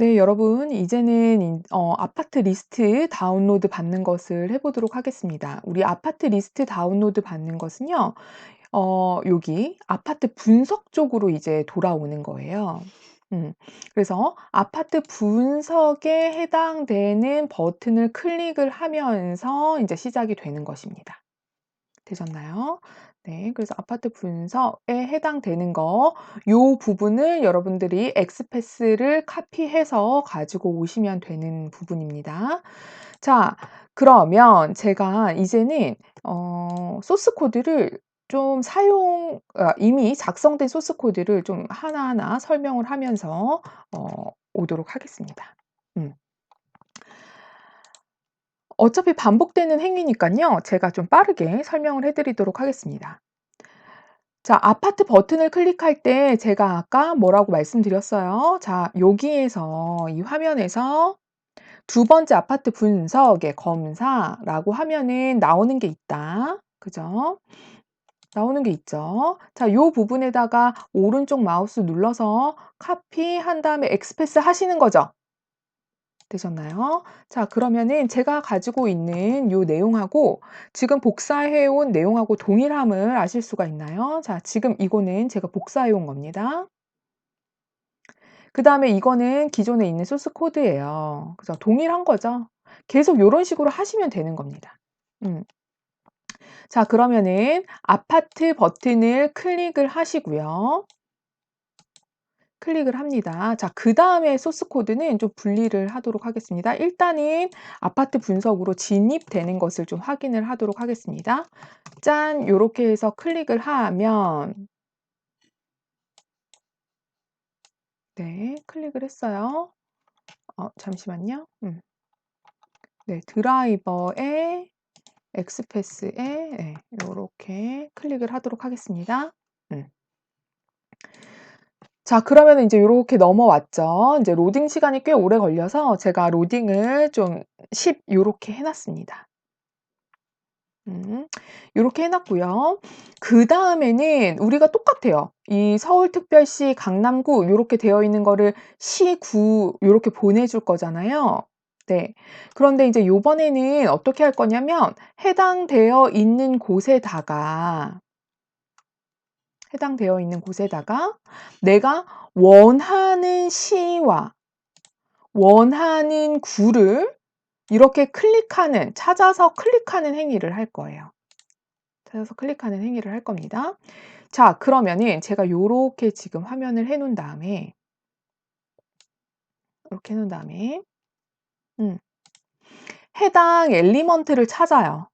네, 여러분, 이제는 인- 어, 아파트 리스트 다운로드 받는 것을 해보도록 하겠습니다. 우리 아파트 리스트 다운로드 받는 것은요, 어, 여기 아파트 분석 쪽으로 이제 돌아오는 거예요. 음, 그래서 아파트 분석에 해당되는 버튼을 클릭을 하면서 이제 시작이 되는 것입니다. 되셨나요? 네, 그래서 아파트 분석에 해당되는 거, 요 부분을 여러분들이 엑스패스를 카피해서 가지고 오시면 되는 부분입니다. 자, 그러면 제가 이제는 어, 소스 코드를 좀 사용, 아, 이미 작성된 소스 코드를 좀 하나하나 설명을 하면서 어, 오도록 하겠습니다. 음. 어차피 반복되는 행위니까요. 제가 좀 빠르게 설명을 해 드리도록 하겠습니다. 자, 아파트 버튼을 클릭할 때 제가 아까 뭐라고 말씀드렸어요? 자, 여기에서 이 화면에서 두 번째 아파트 분석의 검사라고 하면은 나오는 게 있다. 그죠? 나오는 게 있죠. 자, 요 부분에다가 오른쪽 마우스 눌러서 카피 한 다음에 엑스패스 하시는 거죠. 되셨나요? 자, 그러면은 제가 가지고 있는 요 내용하고 지금 복사해 온 내용하고 동일함을 아실 수가 있나요? 자, 지금 이거는 제가 복사해 온 겁니다. 그 다음에 이거는 기존에 있는 소스 코드예요. 그죠? 동일한 거죠. 계속 요런 식으로 하시면 되는 겁니다. 음. 자, 그러면은 아파트 버튼을 클릭을 하시고요. 클릭을 합니다. 자, 그 다음에 소스 코드는 좀 분리를 하도록 하겠습니다. 일단은 아파트 분석으로 진입되는 것을 좀 확인을 하도록 하겠습니다. 짠, 요렇게 해서 클릭을 하면 네, 클릭을 했어요. 어, 잠시만요. 음. 네, 드라이버에 엑스패스에 네, 요렇게 클릭을 하도록 하겠습니다. 음. 자, 그러면 이제 요렇게 넘어왔죠. 이제 로딩 시간이 꽤 오래 걸려서 제가 로딩을 좀 10 요렇게 해 놨습니다. 음. 요렇게 해 놨고요. 그 다음에는 우리가 똑같아요. 이 서울특별시 강남구 요렇게 되어 있는 거를 시구 요렇게 보내 줄 거잖아요. 네. 그런데 이제 요번에는 어떻게 할 거냐면 해당되어 있는 곳에다가 해당되어 있는 곳에다가 내가 원하는 시와 원하는 구를 이렇게 클릭하는 찾아서 클릭하는 행위를 할 거예요. 찾아서 클릭하는 행위를 할 겁니다. 자, 그러면은 제가 요렇게 지금 화면을 해 놓은 다음에 이렇게 해 놓은 다음에 음. 해당 엘리먼트를 찾아요.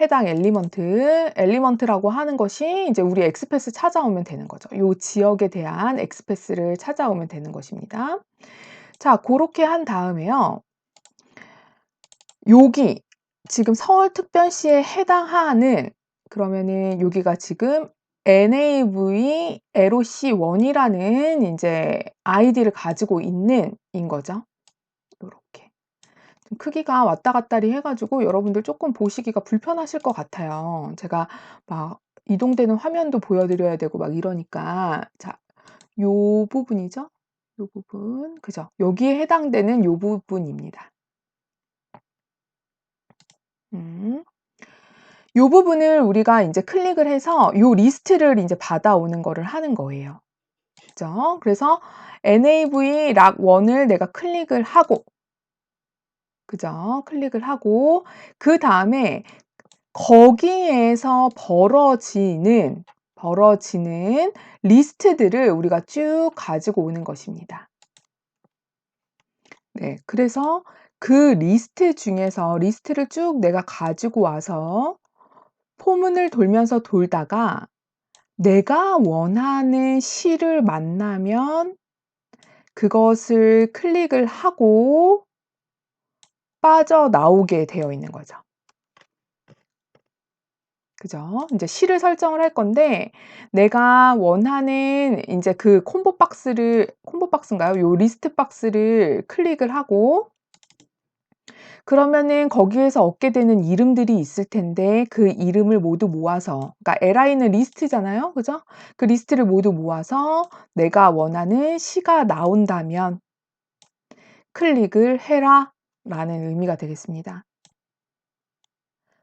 해당 엘리먼트, 엘리먼트라고 하는 것이 이제 우리 엑스패스 찾아오면 되는 거죠. 요 지역에 대한 엑스패스를 찾아오면 되는 것입니다. 자, 그렇게 한 다음에요. 여기 지금 서울특별시에 해당하는 그러면은 여기가 지금 NAV LOC1이라는 이제 아이디를 가지고 있는 인 거죠. 요렇게. 좀 크기가 왔다 갔다리 해 가지고 여러분들 조금 보시기가 불편하실 것 같아요. 제가 막 이동되는 화면도 보여 드려야 되고 막 이러니까 자, 요 부분이죠. 요 부분. 그죠? 여기에 해당되는 요 부분입니다. 음. 요 부분을 우리가 인제 클릭을 해서 요 리스트를 인제 받아오는 거를 하는 거예요. 그죠? 그래서 NAV 락 1을 내가 클릭을 하고 그죠? 클릭을 하고 그 다음에 거기에서 벌어지는 벌어지는 리스트들을 우리가 쭉 가지고 오는 것입니다. 네. 그래서 그 리스트 중에서 리스트를 쭉 내가 가지고 와서 포문을 돌면서 돌다가 내가 원하는 시를 만나면 그것을 클릭을 하고 빠져나오게 되어 있는 거죠. 그죠? 인제 시를 설정을 할 건데 내가 원하는 인제 그 콤보 박스를 콤보 박스인가요? 요 리스트 박스를 클릭을 하고 그러면은 거기에서 얻게 되는 이름들이 있을 텐데 그 이름을 모두 모아서 그러니까 li는 리스트잖아요. 그죠? 그 리스트를 모두 모아서 내가 원하는 시가 나온다면 클릭을 해라 라는 의미가 되겠습니다.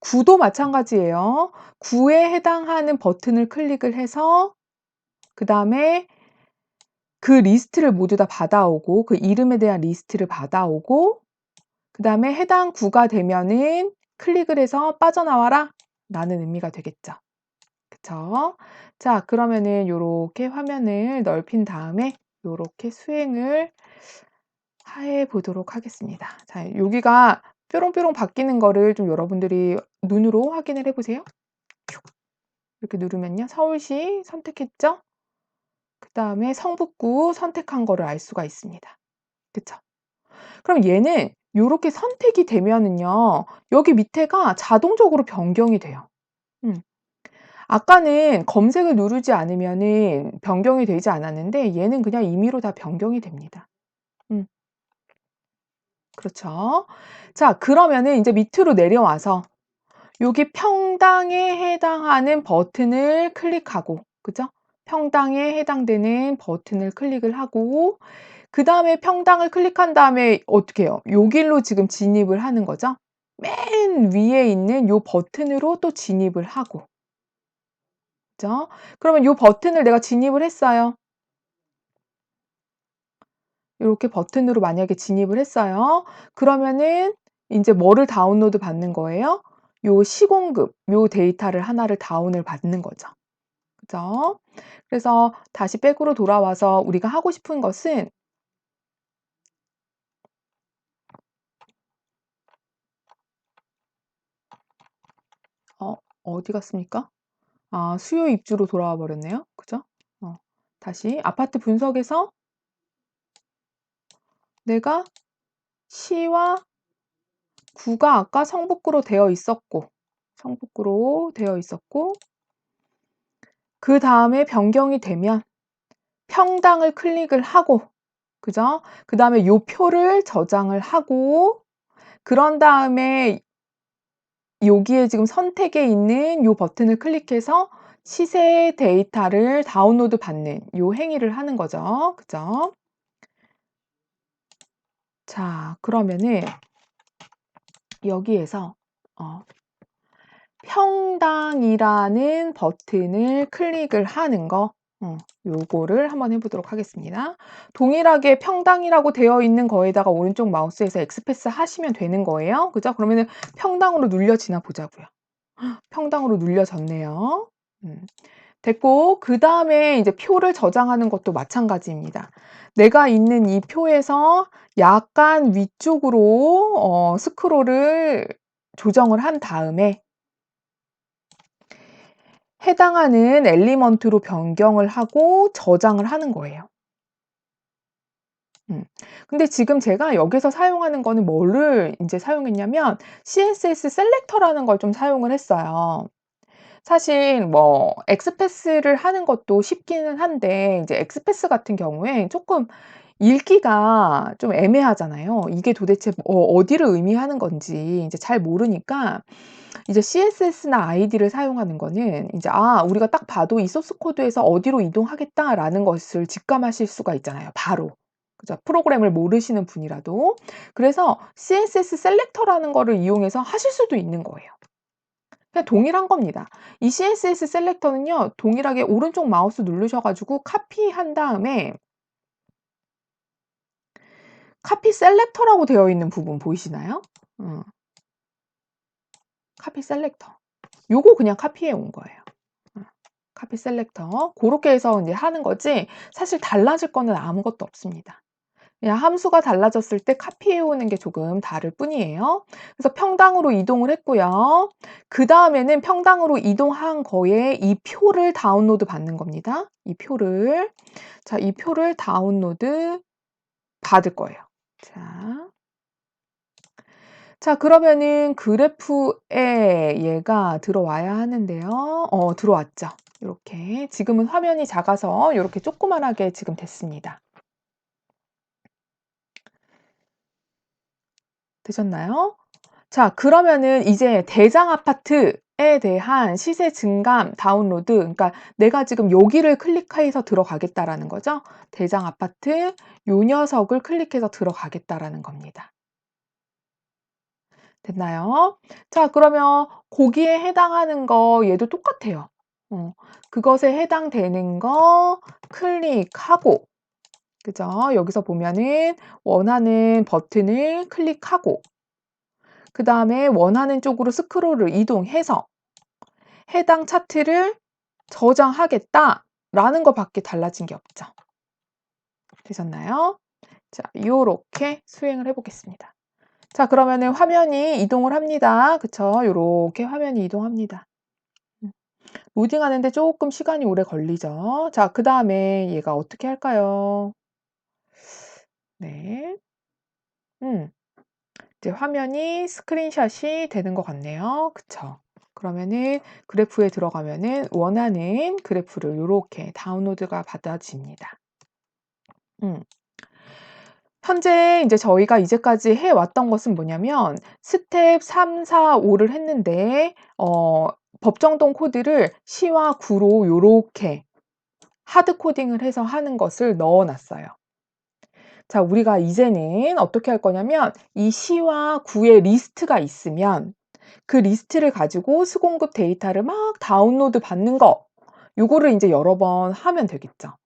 구도 마찬가지예요. 구에 해당하는 버튼을 클릭을 해서 그 다음에 그 리스트를 모두 다 받아오고 그 이름에 대한 리스트를 받아오고 그 다음에 해당 구가 되면은 클릭을 해서 빠져나와라 라는 의미가 되겠죠. 그쵸? 자, 그러면은 요렇게 화면을 넓힌 다음에 요렇게 수행을 해 보도록 하겠습니다. 자, 여기가 뾰롱뾰롱 바뀌는 거를 좀 여러분들이 눈으로 확인을 해 보세요. 이렇게 누르면요. 서울시 선택했죠? 그 다음에 성북구 선택한 거를 알 수가 있습니다. 그쵸? 그럼 얘는 요렇게 선택이 되면은요. 여기 밑에가 자동적으로 변경이 돼요. 음. 아까는 검색을 누르지 않으면은 변경이 되지 않았는데 얘는 그냥 임의로 다 변경이 됩니다. 음. 그렇죠. 자, 그러면은 인제 밑으로 내려와서 여기 평당에 해당하는 버튼을 클릭하고 그죠? 평당에 해당되는 버튼을 클릭을 하고 그다음에 평당을 클릭한 다음에 어떻게 해요? 요 길로 지금 진입을 하는 거죠. 맨 위에 있는 요 버튼으로 또 진입을 하고 그죠? 그러면 요 버튼을 내가 진입을 했어요. 요렇게 버튼으로 만약에 진입을 했어요. 그러면은 인제 뭐를 다운로드 받는 거예요? 요 시공급 요 데이터를 하나를 다운을 받는 거죠. 그죠? 그래서 다시 백으로 돌아와서 우리가 하고 싶은 것은 어 어디 갔습니까? 아 수요 입주로 돌아와 버렸네요. 그죠? 어 다시 아파트 분석에서 내가 시와 구가 아까 성북구로 되어 있었고 성북구로 되어 있었고 그 다음에 변경이 되면 평당을 클릭을 하고 그죠? 그 다음에 요 표를 저장을 하고 그런 다음에 여기에 지금 선택에 있는 요 버튼을 클릭해서 시세 데이터를 다운로드 받는 요 행위를 하는 거죠. 그죠? 자, 그러면은 여기에서 어 평당이라는 버튼을 클릭을 하는 거 어 요거를 한번 해 보도록 하겠습니다. 동일하게 평당이라고 되어 있는 거에다가 오른쪽 마우스에서 엑스패스 하시면 되는 거예요. 그죠? 그러면은 평당으로 눌려지나 보자고요. 평당으로 눌려졌네요. 음. 됐고 그 다음에 이제 표를 저장하는 것도 마찬가지입니다. 내가 있는 이 표에서 약간 위쪽으로 어 스크롤을 조정을 한 다음에 해당하는 엘리먼트로 변경을 하고 저장을 하는 거예요. 음. 근데 지금 제가 여기서 사용하는 거는 뭐를 인제 사용했냐면 CSS 셀렉터라는 걸 좀 사용을 했어요. 사실 뭐 엑스패스를 하는 것도 쉽기는 한데 이제 엑스패스 같은 경우에 쪼끔 읽기가 좀 애매하잖아요. 이게 도대체 어 어디를 의미하는 건지 인제 잘 모르니까 이제 CSS나 ID를 사용하는 거는 인제 아 우리가 딱 봐도 이 소스 코드에서 어디로 이동하겠다라는 것을 직감하실 수가 있잖아요 바로. 그죠? 프로그램을 모르시는 분이라도. 그래서 CSS 셀렉터라는 거를 이용해서 하실 수도 있는 거예요. 그냥 동일한 겁니다. 이 CSS 셀렉터는요. 동일하게 오른쪽 마우스 누르셔 가지고 카피한 다음에 카피 셀렉터라고 되어 있는 부분 보이시나요? 어. 카피 셀렉터. 요거 그냥 카피해 온 거예요. 어. 카피 셀렉터. 고렇게 해서 인제 하는 거지 사실 달라질 거는 아무것도 없습니다. 그냥 함수가 달라졌을 때 카피해 오는 게 조금 다를 뿐이에요. 그래서 평당으로 이동을 했고요. 그 다음에는 평당으로 이동한 거에 이 표를 다운로드 받는 겁니다. 이 표를. 자, 이 표를 다운로드 받을 거예요. 자. 자, 그러면은 그래프에 얘가 들어와야 하는데요. 어 들어왔죠. 요렇게. 지금은 화면이 작아서 요렇게 조그만하게 지금 됐습니다. 되셨나요? 자, 그러면은 이제 대장 아파트 에 대한 시세 증감 다운로드 그러니까 내가 지금 여기를 클릭해서 들어가겠다라는 거죠. 대장 아파트 요 녀석을 클릭해서 들어가겠다라는 겁니다. 됐나요? 자 그러면 거기에 해당하는 거 얘도 똑같아요. 어 그것에 해당되는 거 클릭하고 그죠? 여기서 보면은 원하는 버튼을 클릭하고 그 다음에 원하는 쪽으로 스크롤을 이동해서 해당 차트를 저장하겠다라는 거 밖에 달라진 게 없죠. 되셨나요? 자, 요렇게 수행을 해 보겠습니다. 자, 그러면은 화면이 이동을 합니다. 그쵸? 요렇게 화면이 이동합니다. 음. 로딩하는데 조금 시간이 오래 걸리죠. 자, 그 다음에 얘가 어떻게 할까요? 네. 음. 이제 화면이 스크린샷이 되는 것 같네요. 그쵸? 그러면은 그래프에 들어가면은 원하는 그래프를 요렇게 다운로드가 받아집니다. 음. 현재 이제 저희가 이제까지 해 왔던 것은 뭐냐면 스텝 3, 4, 5를 했는데 어 법정동 코드를 시와 구로 요렇게 하드 코딩을 해서 하는 것을 넣어 놨어요. 자, 우리가 이제는 어떻게 할 거냐면 이 시와 구의 리스트가 있으면 그 리스트를 가지고 수공급 데이터를 막 다운로드 받는 거 요거를 인제 여러 번 하면 되겠죠.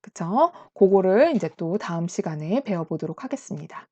그쵸? 고거를 인제 또 다음 시간에 배워 보도록 하겠습니다.